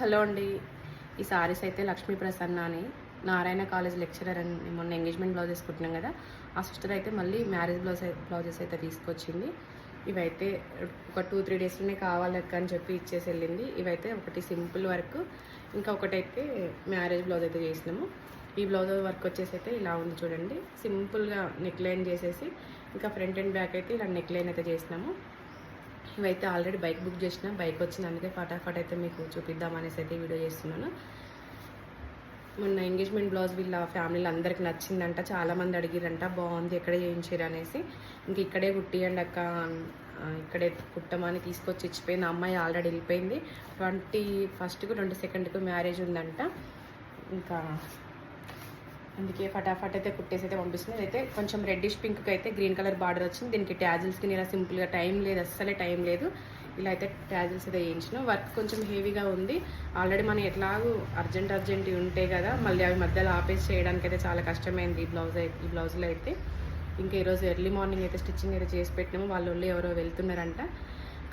Hello అండి. ఈ సారీస్ అయితే లక్ష్మీ ప్రసన్న అని. నారాయణ కాలేజ్ లెక్చరర్ అని మొన్న ఎంగేజ్మెంట్ బ్లౌజ్ తీసుకుంటున్నాం కదా. ఆ సిస్టర్ అయితే మళ్ళీ మ్యారేజ్ బ్లౌజ్ బ్లౌజెస్ అయితే తీసుకొచ్చింది. ఇవైతే ఒక టూ త్రీ డేస్లోనే కావాలక్క అని చెప్పి ఇచ్చేసి వెళ్ళింది. ఇవైతే ఒకటి సింపుల్ వర్క్ ఇంకా ఒకటైతే మ్యారేజ్ బ్లౌజ్ అయితే చేసినాము. ఈ బ్లౌజ్ వర్క్ వచ్చేసి అయితే ఇలా ఉంది చూడండి. సింపుల్గా నెక్ లైన్ చేసేసి ఇంకా ఫ్రంట్ అండ్ బ్యాక్ అయితే ఇలా నెక్ లైన్ అయితే చేసినాము. ఇవైతే ఆల్రెడీ బైక్ బుక్ చేసిన బైక్ వచ్చింది అందుకే ఫటాఫట్ అయితే మీకు చూపిద్దాం అనేసి అయితే వీడియో చేస్తున్నాను. మొన్న ఎంగేజ్మెంట్ బ్లౌజ్ వీళ్ళ ఫ్యామిలీలో అందరికి నచ్చిందంట చాలామంది అడిగిరంట బాగుంది ఎక్కడ చేయించారు అనేసి. ఇంక ఇక్కడే కుట్టియండి అక్క ఇక్కడే కుట్టమని తీసుకొచ్చి ఇచ్చిపోయింది. అమ్మాయి ఆల్రెడీ వెళ్ళిపోయింది. ట్వంటీ ఫస్ట్కు ట్వంటీ సెకండ్కు మ్యారేజ్ ఉందంట. ఇంకా అందుకే ఫటాఫట్ అయితే కుట్టేసి అయితే పంపిస్తున్నాను అయితే కొంచెం రెడ్డిష్ పింక్కి అయితే గ్రీన్ కలర్ బార్డర్ వచ్చింది. దీనికి ట్యాజిల్స్కి ఇలా సింపుల్గా టైం లేదు అస్సలే టైం లేదు. ఇలా అయితే ట్యాజిల్స్ అయితే వేయించిన. వర్క్ కొంచెం హెవీగా ఉంది. ఆల్రెడీ మనం ఎట్లాగూ అర్జెంట్ అర్జెంట్ ఉంటే కదా మళ్ళీ అవి మధ్యలో ఆపేసి చేయడానికి అయితే చాలా కష్టమైంది ఈ బ్లౌజ్ ఈ బ్లౌజ్లో అయితే. ఇంకా ఈరోజు ఎర్లీ మార్నింగ్ అయితే స్టిచ్చింగ్ అయితే చేసి పెట్టినాము. వాళ్ళు వాళ్ళు ఎవరో వెళ్తున్నారంట.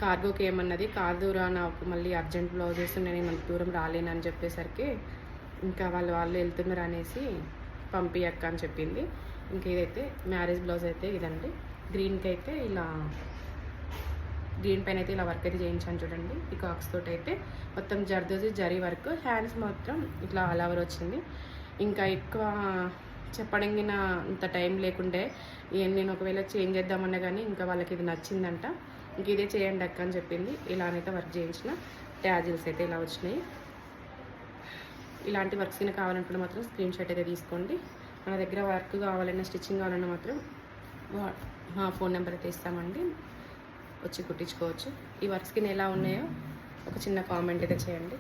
కార్గోకి ఏమన్నది కార్ నాకు మళ్ళీ అర్జెంట్ బ్లౌజెస్ నేను మళ్ళీ దూరం రాలేనని చెప్పేసరికి ఇంకా వాళ్ళు వాళ్ళు వెళ్తున్నారు అనేసి పంపియక్క అని చెప్పింది. ఇంకా ఇదైతే మ్యారేజ్ బ్లౌజ్ అయితే ఇదండి. గ్రీన్కి అయితే ఇలా గ్రీన్ పైన అయితే ఇలా వర్క్ అయితే చేయించాను చూడండి. ఈ కాక్స్ తోటి అయితే మొత్తం జర్దోజీ జరీ వర్క్. హ్యాండ్స్ మాత్రం ఇట్లా అలవర్ వచ్చింది. ఇంకా ఎక్కువ చెప్పడంగిన అంత టైం లేకుండే ఇవన్నీ నేను ఒకవేళ చేంజ్ చేద్దామన్నా కానీ ఇంకా వాళ్ళకి ఇది నచ్చిందంట. ఇంక ఇదే చేయండి అక్క అని చెప్పింది. ఇలానైతే వర్క్ చేయించిన. ట్యాజిల్స్ అయితే ఇలా వచ్చినాయి. ఇలాంటి వర్క్స్ కింద కావాలనుకుంటే మాత్రం స్క్రీన్ షాట్ అయితే తీసుకోండి. మన దగ్గర వర్క్ కావాలన్నా స్టిచ్చింగ్ కావాలన్నా మాత్రం వా- మా ఫోన్ నెంబర్ అయితే ఇస్తామండి. వచ్చి కుట్టించుకోవచ్చు. ఈ వర్క్స్ కింద ఎలా ఉన్నాయో ఒక చిన్న కామెంట్ అయితే చేయండి.